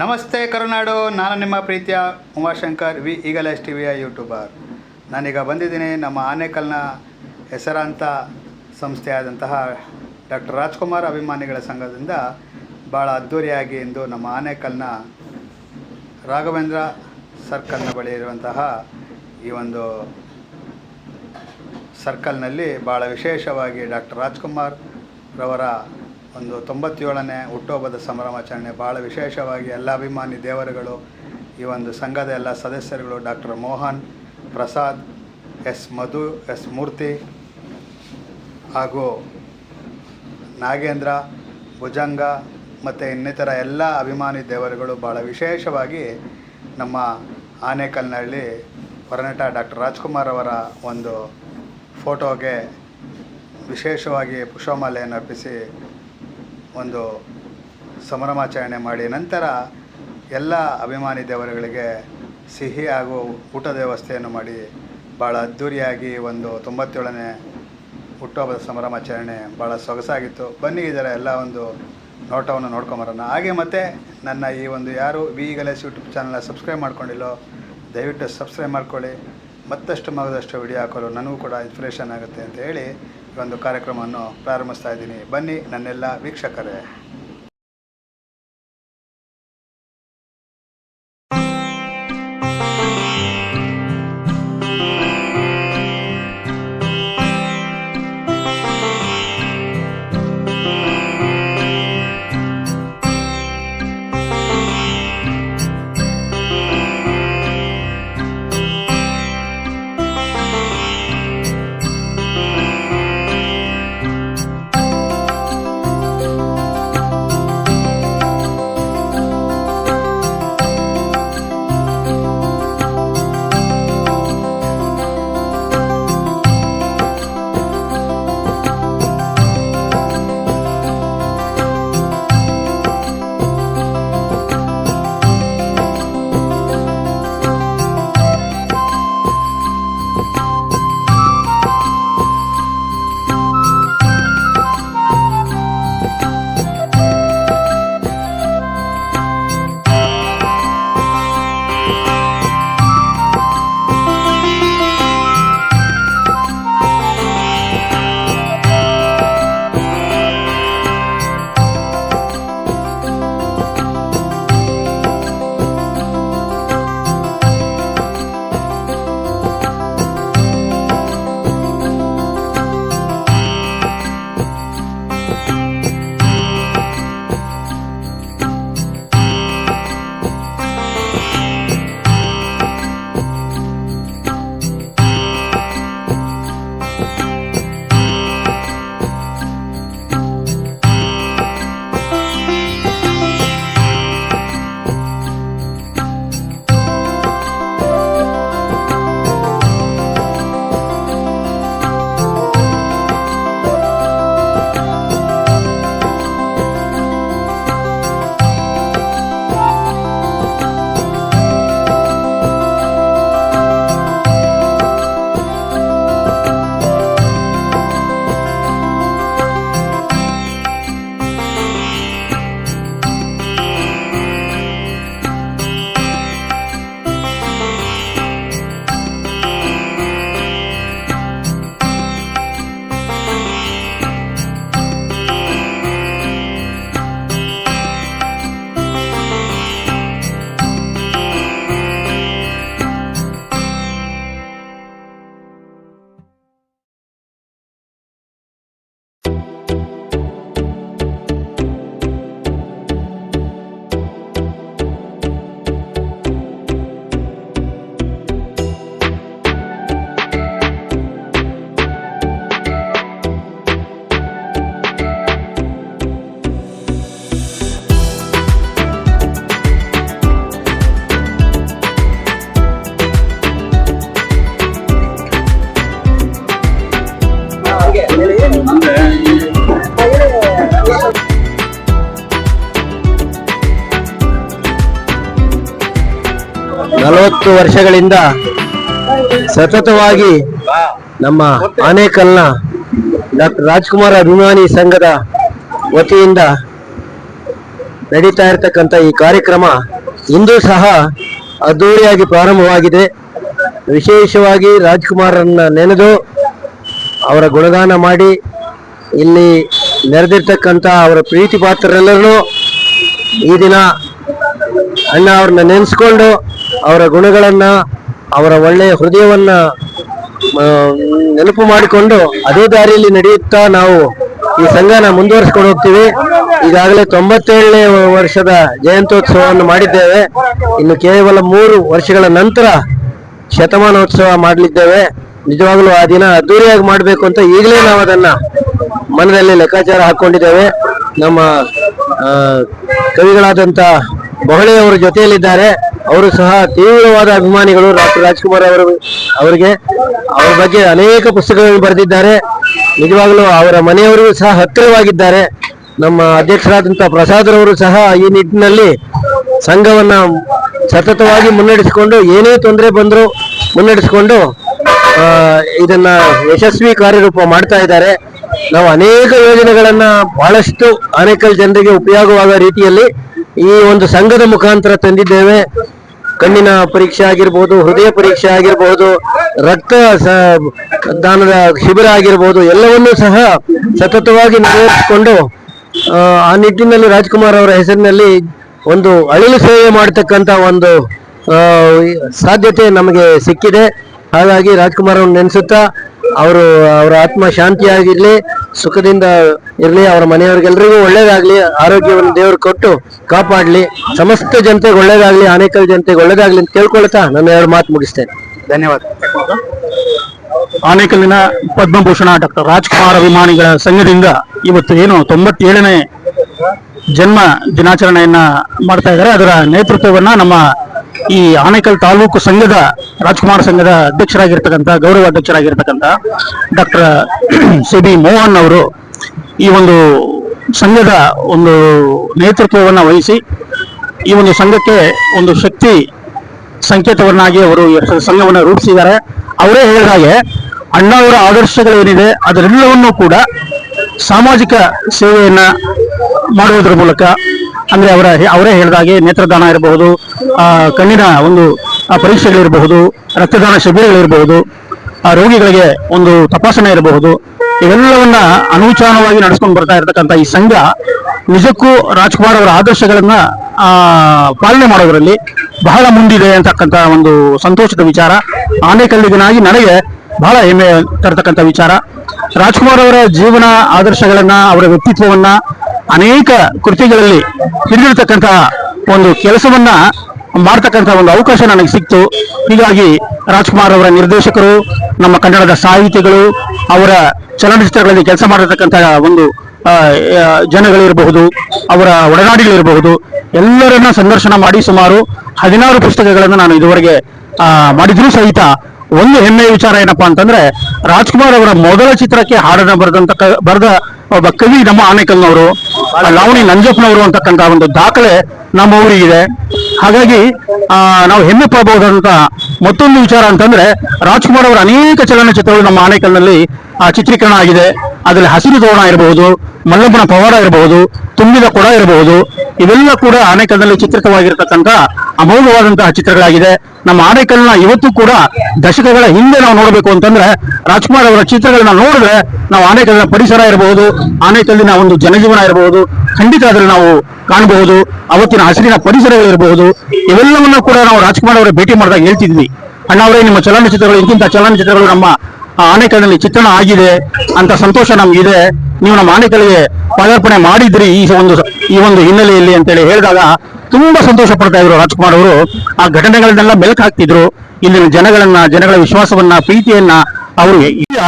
ನಮಸ್ತೆ ಕರುನಾಡು, ನಾನು ನಿಮ್ಮ ಪ್ರೀತಿಯ ಉಮಾಶಂಕರ್, ವಿ ಈಗಲಸ್ ಟಿ ವಿಯ ಯೂಟ್ಯೂಬರ್. ನಾನೀಗ ಬಂದಿದ್ದೀನಿ ನಮ್ಮ ಆನೇಕಲ್ನ ಹೆಸರಾಂತ ಸಂಸ್ಥೆಯಾದಂತಹ ಡಾಕ್ಟರ್ ರಾಜ್ಕುಮಾರ್ ಅಭಿಮಾನಿಗಳ ಸಂಘದಿಂದ ಭಾಳ ಅದ್ಧೂರಿಯಾಗಿ ಇಂದು ನಮ್ಮ ಆನೇಕಲ್ನ ರಾಘವೇಂದ್ರ ಸರ್ಕಲ್ನ ಬಳಿ ಇರುವಂತಹ ಈ ಒಂದು ಸರ್ಕಲ್ನಲ್ಲಿ ಭಾಳ ವಿಶೇಷವಾಗಿ ಡಾಕ್ಟರ್ ರಾಜ್ಕುಮಾರ್ ರವರ ಒಂದು ತೊಂಬತ್ತೇಳನೇ ಹುಟ್ಟುಹಬ್ಬದ ಸಂಭ್ರಮಾಚರಣೆ ಭಾಳ ವಿಶೇಷವಾಗಿ ಎಲ್ಲ ಅಭಿಮಾನಿ ದೇವರುಗಳು, ಈ ಒಂದು ಸಂಘದ ಎಲ್ಲ ಸದಸ್ಯರುಗಳು doctor Mohan, Prasad, S Madhu, S Murthy ಹಾಗೂ ನಾಗೇಂದ್ರ, ಭುಜಂಗ ಮತ್ತು ಇನ್ನಿತರ ಎಲ್ಲ ಅಭಿಮಾನಿ ದೇವರುಗಳು ಭಾಳ ವಿಶೇಷವಾಗಿ ನಮ್ಮ ಆನೇಕಲ್ನಹಳ್ಳಿ ಹೊರನಟ ಡಾಕ್ಟರ್ ರಾಜ್ಕುಮಾರ್ ಅವರ ಒಂದು ಫೋಟೋಗೆ ವಿಶೇಷವಾಗಿ ಪುಷ್ಪಮಾಲೆಯನ್ನು ಅರ್ಪಿಸಿ ಒಂದು ಸಂಭ್ರಮಾಚರಣೆ ಮಾಡಿ ನಂತರ ಎಲ್ಲ ಅಭಿಮಾನಿ ದೇವರುಗಳಿಗೆ ಸಿಹಿ ಹಾಗೂ ಊಟದ ವ್ಯವಸ್ಥೆಯನ್ನು ಮಾಡಿ ಭಾಳ ಅದ್ದೂರಿಯಾಗಿ ಒಂದು ತೊಂಬತ್ತೇಳನೇ ಹುಟ್ಟುಹಬ್ಬದ ಸಂಭ್ರಮಾಚರಣೆ ಭಾಳ ಸೊಗಸಾಗಿತ್ತು. ಬನ್ನಿ ಇದರ ಎಲ್ಲ ಒಂದು ನೋಟವನ್ನು ನೋಡ್ಕೊಂಬರೋಣ. ಹಾಗೆ ಮತ್ತೆ ನನ್ನ ಈ ಒಂದು ಯಾರು ವಿ ಗಲೇಸ್ ಯೂಟ್ಯೂಬ್ ಚಾನಲ್ನ ಸಬ್ಸ್ಕ್ರೈಬ್ ಮಾಡ್ಕೊಂಡಿಲ್ಲೋ, ದಯವಿಟ್ಟು ಸಬ್ಸ್ಕ್ರೈಬ್ ಮಾಡ್ಕೊಳ್ಳಿ. ಮತ್ತಷ್ಟು ಮಗದಷ್ಟು ವಿಡಿಯೋ ಹಾಕಲು ನನಗೂ ಕೂಡ ಇನ್ಸ್ಪಿರೇಷನ್ ಆಗುತ್ತೆ ಅಂತ ಹೇಳಿ ಒಂದು ಕಾರ್ಯಕ್ರಮವನ್ನು ಪ್ರಾರಂಭಿಸ್ತಾ ಇದ್ದೀನಿ. ಬನ್ನಿ ನನ್ನೆಲ್ಲ ವೀಕ್ಷಕರೇ. ನಲವತ್ತು ವರ್ಷಗಳಿಂದ ಸತತವಾಗಿ ನಮ್ಮ ಆನೇಕಲ್ನ ಡಾಕ್ಟರ್ ರಾಜ್ಕುಮಾರ್ ಅಭಿಮಾನಿ ಸಂಘದ ವತಿಯಿಂದ ನಡೀತಾ ಇರತಕ್ಕಂಥ ಈ ಕಾರ್ಯಕ್ರಮ ಇಂದು ಸಹ ಅದ್ದೂರಿಯಾಗಿ ಪ್ರಾರಂಭವಾಗಿದೆ. ವಿಶೇಷವಾಗಿ ರಾಜ್ಕುಮಾರನ್ನ ನೆನೆದು ಅವರ ಗುಣಗಾನ ಮಾಡಿ ಇಲ್ಲಿ ನೆರೆದಿರ್ತಕ್ಕಂಥ ಅವರ ಪ್ರೀತಿ ಪಾತ್ರರೆಲ್ಲರೂ ಈ ದಿನ ಅಣ್ಣ ಅವ್ರನ್ನ ನೆನೆಸ್ಕೊಂಡು ಅವರ ಗುಣಗಳನ್ನ, ಅವರ ಒಳ್ಳೆಯ ಹೃದಯವನ್ನ ನೆನಪು ಮಾಡಿಕೊಂಡು ಅದೇ ದಾರಿಯಲ್ಲಿ ನಡೆಯುತ್ತಾ ನಾವು ಈ ಸಂಘನ ಮುಂದುವರಿಸ್ಕೊಂಡು ಹೋಗ್ತೀವಿ. ಈಗಾಗಲೇ ತೊಂಬತ್ತೇಳನೇ ವರ್ಷದ ಜಯಂತ್ಯೋತ್ಸವವನ್ನು ಮಾಡಿದ್ದೇವೆ. ಇನ್ನು ಕೇವಲ ಮೂರು ವರ್ಷಗಳ ನಂತರ ಶತಮಾನೋತ್ಸವ ಮಾಡಲಿದ್ದೇವೆ. ನಿಜವಾಗ್ಲೂ ಆ ದಿನ ಅದ್ದೂರಿಯಾಗಿ ಮಾಡಬೇಕು ಅಂತ ಈಗಲೇ ನಾವು ಅದನ್ನ ಮನದಲ್ಲಿ ಲೆಕ್ಕಾಚಾರ ಹಾಕೊಂಡಿದ್ದೇವೆ. ನಮ್ಮ ಕವಿಗಳಾದಂಥ ಬೊಹಳೆಯವರ ಜೊತೆಯಲ್ಲಿದ್ದಾರೆ. ಅವರು ಸಹ ತೀವ್ರವಾದ ಅಭಿಮಾನಿಗಳು ಡಾಕ್ಟರ್ ರಾಜ್ಕುಮಾರ್ ಅವರು ಅವರಿಗೆ ಅವರ ಬಗ್ಗೆ ಅನೇಕ ಪುಸ್ತಕಗಳನ್ನು ಬರೆದಿದ್ದಾರೆ. ನಿಜವಾಗಲೂ ಅವರ ಮನೆಯವರಿಗೂ ಸಹ ಹತ್ತಿರವಾಗಿದ್ದಾರೆ. ನಮ್ಮ ಅಧ್ಯಕ್ಷರಾದಂತಹ ಪ್ರಸಾದರವರು ಸಹ ಈ ನಿಟ್ಟಿನಲ್ಲಿ ಸಂಘವನ್ನ ಸತತವಾಗಿ ಮುನ್ನಡೆಸಿಕೊಂಡು ಏನೇ ತೊಂದರೆ ಬಂದರೂ ಮುನ್ನಡೆಸಿಕೊಂಡು ಇದನ್ನ ಯಶಸ್ವಿ ಕಾರ್ಯರೂಪ ಮಾಡ್ತಾ ಇದ್ದಾರೆ. ನಾವು ಅನೇಕ ಯೋಜನೆಗಳನ್ನ ಬಹಳಷ್ಟು ಅನೇಕ ಜನರಿಗೆ ಉಪಯೋಗವಾಗುವ ರೀತಿಯಲ್ಲಿ ಈ ಒಂದು ಸಂಘದ ಮುಖಾಂತರ ತಂದಿದ್ದೇವೆ. ಕಣ್ಣಿನ ಪರೀಕ್ಷೆ ಆಗಿರ್ಬೋದು ಹೃದಯ ಪರೀಕ್ಷೆ ಆಗಿರ್ಬೋದು ರಕ್ತ ದಾನದ ಶಿಬಿರ ಆಗಿರ್ಬೋದು ಎಲ್ಲವನ್ನೂ ಸಹ ಸತತವಾಗಿ ನೆರವೇರಿಸಿಕೊಂಡು ಆ, ಆ ನಿಟ್ಟಿನಲ್ಲಿ ರಾಜ್ಕುಮಾರ್ ಅವರ ಹೆಸರಿನಲ್ಲಿ ಒಂದು ಅಳಿಲು ಸೇವೆ ಮಾಡತಕ್ಕಂತ ಒಂದು ಸಾಧ್ಯತೆ ನಮಗೆ ಸಿಕ್ಕಿದೆ. ಹಾಗಾಗಿ ರಾಜ್ಕುಮಾರ್ ಅವ್ರನ್ನ ನೆನೆಸುತ್ತಾ ಅವರು, ಅವರ ಆತ್ಮ ಶಾಂತಿಯಾಗಿರ್ಲಿ, ಸುಖದಿಂದ ಇರಲಿ, ಅವರ ಮನೆಯವ್ರಿಗೆಲ್ರಿಗೂ ಒಳ್ಳೇದಾಗ್ಲಿ, ಆರೋಗ್ಯವನ್ನು ದೇವರು ಕೊಟ್ಟು ಕಾಪಾಡ್ಲಿ. ಸಮಸ್ತ ಜನತೆಗೆ ಒಳ್ಳೇದಾಗ್ಲಿ, ಆನೇಕಲ್ ಜನತೆಗೆ ಒಳ್ಳೇದಾಗ್ಲಿ ಅಂತ ಕೇಳ್ಕೊಳ್ತಾ ನನ್ನ ಎರಡು ಮಾತು ಮುಗಿಸ್ತೇನೆ. ಧನ್ಯವಾದ. ಆನೇಕಲ್ಲಿನ ಪದ್ಮಭೂಷಣ ಡಾಕ್ಟರ್ ರಾಜ್ಕುಮಾರ್ ಅಭಿಮಾನಿಗಳ ಸಂಘದಿಂದ ಇವತ್ತು ಏನು ತೊಂಬತ್ತೇಳನೇ ಜನ್ಮ ದಿನಾಚರಣೆಯನ್ನ ಮಾಡ್ತಾ ಇದ್ದಾರೆ. ಅದರ ನೇತೃತ್ವವನ್ನ ನಮ್ಮ ಈ ಆನೇಕಲ್ ತಾಲೂಕು ಸಂಘದ, ರಾಜ್ಕುಮಾರ್ ಸಂಘದ ಅಧ್ಯಕ್ಷರಾಗಿರ್ತಕ್ಕಂಥ, ಗೌರವ ಅಧ್ಯಕ್ಷರಾಗಿರ್ತಕ್ಕಂಥ ಡಾಕ್ಟರ್ ಸಿ ಬಿ ಮೋಹನ್ ಅವರು ಈ ಒಂದು ಸಂಘದ ಒಂದು ನೇತೃತ್ವವನ್ನು ವಹಿಸಿ, ಈ ಒಂದು ಸಂಘಕ್ಕೆ ಒಂದು ಶಕ್ತಿ ಸಂಕೇತವನ್ನಾಗಿ ಅವರು ಸಂಘವನ್ನು ರೂಪಿಸಿದ್ದಾರೆ. ಅವರೇ ಹೇಳಿದ ಹಾಗೆ ಅಣ್ಣವರ ಆದರ್ಶಗಳೇನಿದೆ, ಅದರೆಲ್ಲವನ್ನೂ ಕೂಡ ಸಾಮಾಜಿಕ ಸೇವೆಯನ್ನ ಮಾಡುವುದರ ಮೂಲಕ ಅಂದ್ರೆ ಅವರ ಅವರೇ ಹೇಳಿದ ಹಾಗೆ ನೇತ್ರದಾನ ಇರಬಹುದು ಕಣ್ಣಿನ ಒಂದು ಪರೀಕ್ಷೆಗಳಿರಬಹುದು ರಕ್ತದಾನ ಶಿಬಿರಗಳಿರಬಹುದು ಆ ರೋಗಿಗಳಿಗೆ ಒಂದು ತಪಾಸಣೆ ಇರಬಹುದು. ಇವೆಲ್ಲವನ್ನ ಅನೂಚಾನವಾಗಿ ನಡೆಸ್ಕೊಂಡು ಬರ್ತಾ ಇರತಕ್ಕಂತ ಈ ಸಂಘ ನಿಜಕ್ಕೂ ರಾಜ್ಕುಮಾರ್ ಅವರ ಆದರ್ಶಗಳನ್ನ ಆ, ಪಾಲನೆ ಮಾಡೋದ್ರಲ್ಲಿ ಬಹಳ ಮುಂದಿದೆ ಅಂತಕ್ಕಂಥ ಒಂದು ಸಂತೋಷದ ವಿಚಾರ. ಆನೆಕಲ್ಲಿಗನಾಗಿ ನನಗೆ ಬಹಳ ಹೆಮ್ಮೆ ತರತಕ್ಕಂಥ ವಿಚಾರ. ರಾಜ್ಕುಮಾರ್ ಅವರ ಜೀವನ ಆದರ್ಶಗಳನ್ನ ಅವರ ವ್ಯಕ್ತಿತ್ವವನ್ನ ಅನೇಕ ಕೃತಿಗಳಲ್ಲಿ ಹಿಡಿದಿರ್ತಕ್ಕಂತಹ ಒಂದು ಕೆಲಸವನ್ನ ಮಾಡ್ತಕ್ಕಂಥ ಒಂದು ಅವಕಾಶ ನನಗೆ ಸಿಕ್ತು. ಹೀಗಾಗಿ ರಾಜ್ಕುಮಾರ್ ಅವರ ನಿರ್ದೇಶಕರು, ನಮ್ಮ ಕನ್ನಡದ ಸಾಹಿತಿಗಳು, ಅವರ ಚಲನಚಿತ್ರಗಳಲ್ಲಿ ಕೆಲಸ ಮಾಡಿರ್ತಕ್ಕಂತಹ ಒಂದು ಜನಗಳಿರಬಹುದು, ಅವರ ಒಡನಾಡಿಗಳಿರಬಹುದು, ಎಲ್ಲರನ್ನ ಸಂದರ್ಶನ ಮಾಡಿ ಸುಮಾರು ಹದಿನಾರು ಪುಸ್ತಕಗಳನ್ನು ನಾನು ಇದುವರೆಗೆ ಮಾಡಿದ್ರೂ ಸಹಿತ ಒಂದು ಹೆಮ್ಮೆಯ ವಿಚಾರ ಏನಪ್ಪಾ ಅಂತಂದ್ರೆ ರಾಜ್ಕುಮಾರ್ ಅವರ ಮೊದಲ ಚಿತ್ರಕ್ಕೆ ಹಾಡನ್ನ ಬರೆದಂತ ಬರೆದ ಒಬ್ಬ ಕವಿ ನಮ್ಮ ಆನೇಕಲ್ನವರು, ಲಾವಣಿ ನಂಜಪ್ಪನವರು ಅಂತಕ್ಕಂಥ ಒಂದು ದಾಖಲೆ ನಮ್ಮ ಊರಿಗಿದೆ ಹಾಗಾಗಿ ನಾವು ಹೆಮ್ಮೆ ಪಡಬಹುದಂತ ಮತ್ತೊಂದು ವಿಚಾರ ಅಂತಂದ್ರೆ ರಾಜ್ಕುಮಾರ್ ಅವರ ಅನೇಕ ಚಲನಚಿತ್ರಗಳು ನಮ್ಮ ಆನೇಕಲ್ನಲ್ಲಿ ಚಿತ್ರೀಕರಣ ಆಗಿದೆ. ಅದರಲ್ಲಿ ಹಸಿರು ತೋರಣ ಇರಬಹುದು ಮಲ್ಲಮ್ಮನ ಪವಾಡ ಇರಬಹುದು ತುಂಬಿದ ಕೊಡ ಇರಬಹುದು ಇವೆಲ್ಲ ಕೂಡ ಆನೇಕಲ್ನಲ್ಲಿ ಚಿತ್ರಿತವಾಗಿರ್ತಕ್ಕಂಥ ಅಮೋಘವಾದಂತಹ ಚಿತ್ರಗಳಾಗಿದೆ. ನಮ್ಮ ಆನೇಕಲ್ನ ಇವತ್ತು ಕೂಡ ದಶಕಗಳ ಹಿಂದೆ ನಾವು ನೋಡಬೇಕು ಅಂತಂದ್ರೆ ರಾಜ್ಕುಮಾರ್ ಅವರ ಚಿತ್ರಗಳನ್ನ ನೋಡಿದ್ರೆ ನಾವು ಆನೇಕಲ್ನ ಪರಿಸರ ಇರಬಹುದು ಆನೇಕಲ್ಲಿನ ಒಂದು ಜನಜೀವನ ಇರಬಹುದು ಖಂಡಿತ ಅದ್ರಲ್ಲಿ ನಾವು ಕಾಣಬಹುದು, ಅವತ್ತಿನ ಹಸಿರಿನ ಪರಿಸರಗಳಿರಬಹುದು ಇವೆಲ್ಲವನ್ನ ಕೂಡ ನಾವು ರಾಜ್ಕುಮಾರ್ ಅವರ ಭೇಟಿ ಮಾಡಿದಾಗ ಹೇಳ್ತಿದ್ವಿ. ಅಣ್ಣ ಅವರೇ, ನಿಮ್ಮ ಚಲನಚಿತ್ರಗಳು, ಇಂತಿಂತ ಚಲನಚಿತ್ರಗಳು ನಮ್ಮ ಆ, ಆನೇಕಲ್ನಲ್ಲಿ ಚಿತ್ರಣ ಆಗಿದೆ ಅಂತ ಸಂತೋಷ ನಮ್ಗಿದೆ. ನೀವು ನಮ್ಮ ಆನೇಕಲ್ಗೆ ಪದಾರ್ಪಣೆ ಮಾಡಿದ್ರಿ ಈ ಒಂದು ಈ ಒಂದು ಹಿನ್ನೆಲೆಯಲ್ಲಿ ಅಂತೇಳಿ ಹೇಳಿದಾಗ ತುಂಬಾ ಸಂತೋಷ ಪಡ್ತಾ ಇದ್ರು ರಾಜ್ಕುಮಾರ್ ಅವರು. ಆ ಘಟನೆಗಳನ್ನೆಲ್ಲ ಮೆಲ್ಕ್ ಹಾಕ್ತಿದ್ರು. ಇಲ್ಲಿನ ಜನಗಳನ್ನ ಜನಗಳ ವಿಶ್ವಾಸವನ್ನ ಪ್ರೀತಿಯನ್ನ ಅವರು ಈಗ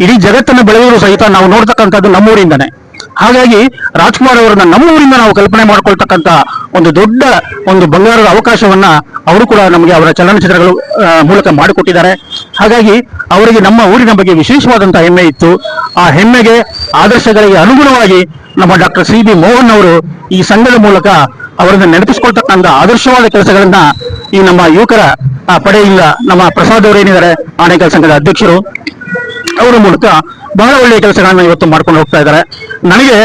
ಇಡೀ ಜಗತ್ತನ್ನು ಬೆಳೆಯುವುದು ಸಹಿತ ನಾವು ನೋಡ್ತಕ್ಕಂಥದ್ದು ನಮ್ಮೂರಿಂದನೇ. ಹಾಗಾಗಿ ರಾಜ್ಕುಮಾರ್ ಅವರನ್ನ ನಮ್ಮೂರಿಂದ ನಾವು ಕಲ್ಪನೆ ಮಾಡ್ಕೊಳ್ತಕ್ಕಂಥ ಒಂದು ದೊಡ್ಡ ಒಂದು ಬಂಗಾರದ ಅವಕಾಶವನ್ನ ಅವರು ಕೂಡ ನಮಗೆ ಅವರ ಚಲನಚಿತ್ರಗಳು ಮೂಲಕ ಮಾಡಿಕೊಟ್ಟಿದ್ದಾರೆ. ಹಾಗಾಗಿ ಅವರಿಗೆ ನಮ್ಮ ಊರಿನ ಬಗ್ಗೆ ವಿಶೇಷವಾದಂತ ಹೆಮ್ಮೆ ಇತ್ತು. ಆ ಹೆಮ್ಮೆಗೆ, ಆದರ್ಶಗಳಿಗೆ ಅನುಗುಣವಾಗಿ ನಮ್ಮ ಡಾಕ್ಟರ್ ಸಿ ಬಿ ಮೋಹನ್ ಅವರು ಈ ಸಂಘದ ಮೂಲಕ ಅವರನ್ನ ನೆನಪಿಸಿಕೊಳ್ತಕ್ಕಂಥ ಆದರ್ಶವಾದ ಕೆಲಸಗಳನ್ನ ಈ ನಮ್ಮ ಯುವಕರ ಪಡೆಯಿಂದ ನಮ್ಮ ಪ್ರಸಾದ್ ಅವರು ಏನಿದ್ದಾರೆ ಆನೇಕಲ್ ಸಂಘದ ಅಧ್ಯಕ್ಷರು, ಅವರ ಮೂಲಕ ಬಹಳ ಒಳ್ಳೆಯ ಕೆಲಸಗಳನ್ನ ಇವತ್ತು ಮಾಡ್ಕೊಂಡು ಹೋಗ್ತಾ ಇದ್ದಾರೆ. ನನಗೆ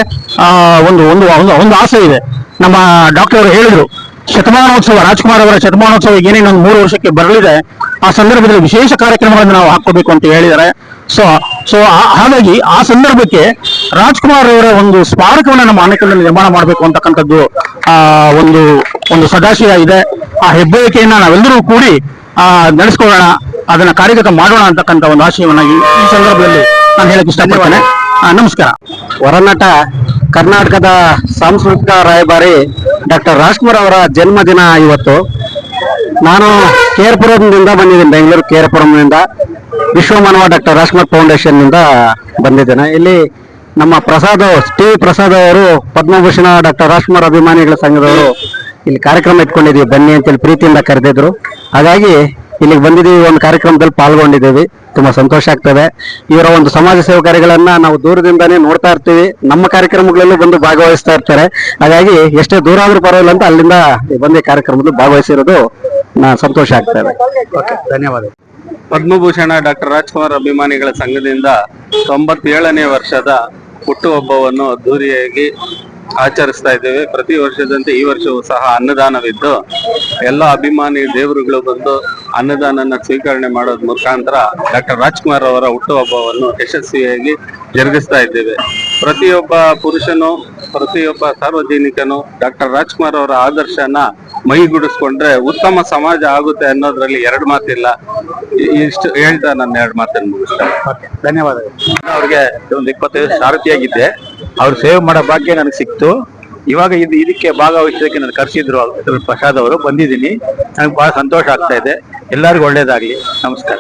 ಒಂದು ಒಂದು, ಒಂದು- ಆಸೆ ಇದೆ. ನಮ್ಮ ಡಾಕ್ಟರ್ ಅವರು ಹೇಳಿದ್ರು, ಶತಮಾನೋತ್ಸವ, ರಾಜ್ಕುಮಾರ್ ಅವರ ಶತಮಾನೋತ್ಸವ ಏನೇನು ಒಂದು ಮೂರು ವರ್ಷಕ್ಕೆ ಬರಲಿದೆ, ಆ ಸಂದರ್ಭದಲ್ಲಿ ವಿಶೇಷ ಕಾರ್ಯಕ್ರಮಗಳನ್ನು ನಾವು ಹಾಕೋಬೇಕು ಅಂತ ಹೇಳಿದ್ದಾರೆ. ಸೊ ಸೊ ಹಾಗಾಗಿ ಆ ಸಂದರ್ಭಕ್ಕೆ ರಾಜ್ಕುಮಾರ್ ಅವರ ಒಂದು ಸ್ಮಾರಕವನ್ನು ನಮ್ಮ ಆನೆಕಲ್ನಲ್ಲಿ ನಿರ್ಮಾಣ ಮಾಡಬೇಕು ಅಂತಕ್ಕಂಥದ್ದು, ಆ, ಒಂದು ಒಂದು ಸದಾಶಯ ಇದೆ. ಆ ಹೆಬ್ಬಯಕೆಯನ್ನ ನಾವೆಲ್ಲರೂ ಕೂಡಿ ನಡೆಸ್ಕೊಳ್ಳೋಣ, ಅದನ್ನ ಕಾರ್ಯಗತ ಮಾಡೋಣ ಅಂತಕ್ಕಂಥ ಒಂದು ಆಶಯವನ್ನ ಈ ಸಂದರ್ಭದಲ್ಲಿ ನಾನು ಹೇಳಕ್ ಇಷ್ಟಪಡ್ತೇನೆ. ನಮಸ್ಕಾರ. ಹೊರನಟ ಕರ್ನಾಟಕದ ಸಾಂಸ್ಕೃತಿಕ ರಾಯಭಾರಿ ಡಾಕ್ಟರ್ ರಾಜ್ಕುಮಾರ್ ಅವರ ಜನ್ಮದಿನ ಇವತ್ತು. ನಾನು ಕೇರ್ಪುರದಿಂದ ಬಂದಿದ್ದೀನಿ, ಬೆಂಗಳೂರು ಕೇರ್ಪುರಂನಿಂದ ವಿಶ್ವಮಾನವ ಡಾಕ್ಟರ್ ರಾಜ್ಕುಮಾರ್ ಫೌಂಡೇಶನ್ನಿಂದ ಬಂದಿದ್ದೇನೆ. ಇಲ್ಲಿ ನಮ್ಮ ಪ್ರಸಾದ್, ಟಿ ಪ್ರಸಾದ್ ಅವರು, ಪದ್ಮಭೂಷಣ ಡಾಕ್ಟರ್ ರಾಜ್ಕುಮಾರ್ ಅಭಿಮಾನಿಗಳ ಸಂಘದವರು ಇಲ್ಲಿ ಕಾರ್ಯಕ್ರಮ ಇಟ್ಕೊಂಡಿದ್ವಿ ಬನ್ನಿ ಅಂತೇಳಿ ಪ್ರೀತಿಯಿಂದ ಕರೆದಿದ್ರು. ಹಾಗಾಗಿ ಇಲ್ಲಿಗೆ ಬಂದಿದ್ದೀವಿ ಒಂದು ಕಾರ್ಯಕ್ರಮದಲ್ಲಿ ಪಾಲ್ಗೊಂಡಿದ್ದೀವಿ. ತುಂಬಾ ಸಂತೋಷ ಆಗ್ತದೆ. ಇವರ ಒಂದು ಸಮಾಜ ಸೇವಕಾರಿಗಳನ್ನ ನಾವು ದೂರದಿಂದಾನೇ ನೋಡ್ತಾ ಇರ್ತೀವಿ. ನಮ್ಮ ಕಾರ್ಯಕ್ರಮಗಳಲ್ಲೂ ಬಂದು ಭಾಗವಹಿಸ್ತಾ ಇರ್ತಾರೆ. ಹಾಗಾಗಿ ಎಷ್ಟೇ ದೂರ ಆದ್ರೂ ಪರವಾಗಿಲ್ಲ ಅಂತ ಅಲ್ಲಿಂದ ಬಂದು ಕಾರ್ಯಕ್ರಮದಲ್ಲಿ ಭಾಗವಹಿಸಿರೋದು ಸಂತೋಷ ಆಗ್ತದೆ. ಧನ್ಯವಾದ. ಪದ್ಮಭೂಷಣ ಡಾಕ್ಟರ್ ರಾಜ್ಕುಮಾರ್ ಅಭಿಮಾನಿಗಳ ಸಂಘದಿಂದ ತೊಂಬತ್ತೇಳನೇ ವರ್ಷದ ಹುಟ್ಟುಹಬ್ಬವನ್ನು ಅದ್ದೂರಿಯಾಗಿ ಆಚರಿಸ್ತಾ ಇದ್ದೇವೆ. ಪ್ರತಿ ವರ್ಷದಂತೆ ಈ ವರ್ಷವೂ ಸಹ ಅನ್ನದಾನವಿದ್ದು ಎಲ್ಲ ಅಭಿಮಾನಿ ದೇವರುಗಳು ಬಂದು ಅನ್ನದಾನನ ಸ್ವೀಕರಣೆ ಮಾಡೋದ್ ಮುಖಾಂತರ ಡಾಕ್ಟರ್ ರಾಜ್ಕುಮಾರ್ ಅವರ ಹುಟ್ಟುಹಬ್ಬವನ್ನು ಯಶಸ್ವಿಯಾಗಿ ಜರುಗಿಸ್ತಾ ಇದ್ದೇವೆ. ಪ್ರತಿಯೊಬ್ಬ ಪುರುಷನು ಪ್ರತಿಯೊಬ್ಬ ಸಾರ್ವಜನಿಕನು ಡಾಕ್ಟರ್ ರಾಜ್ಕುಮಾರ್ ಅವರ ಆದರ್ಶನ ಮೈಗೂಡಿಸ್ಕೊಂಡ್ರೆ ಉತ್ತಮ ಸಮಾಜ ಆಗುತ್ತೆ ಅನ್ನೋದ್ರಲ್ಲಿ ಎರಡು ಮಾತಿಲ್ಲ. ಇಷ್ಟು ಹೇಳ್ತಾ ನನ್ನ ಎರಡು ಮಾತನ್ನು ಮುಗಿಸ್ತೇನೆ. ಓಕೆ ಧನ್ಯವಾದಗಳು. ಅವ್ರಿಗೆ ಒಂದು ಇಪ್ಪತ್ತೈದು ಸಾರಥಿಯಾಗಿದ್ದೆ ಅವ್ರು ಸೇವ್ ಮಾಡೋ ಭಾಗ್ಯ ನನಗೆ ಸಿಕ್ತು. ಇವಾಗ ಇದು ಇದಕ್ಕೆ ಭಾಗವಹಿಸೋದಕ್ಕೆ ನಾನು ಕರೆಸಿದ್ರು ಪ್ರಸಾದ್ ಅವರು. ಬಂದಿದ್ದೀನಿ. ನನಗೆ ಬಹಳ ಸಂತೋಷ ಆಗ್ತಾ ಇದೆ. ಎಲ್ಲರಿಗೂ ಒಳ್ಳೇದಾಗಲಿ. ನಮಸ್ಕಾರ.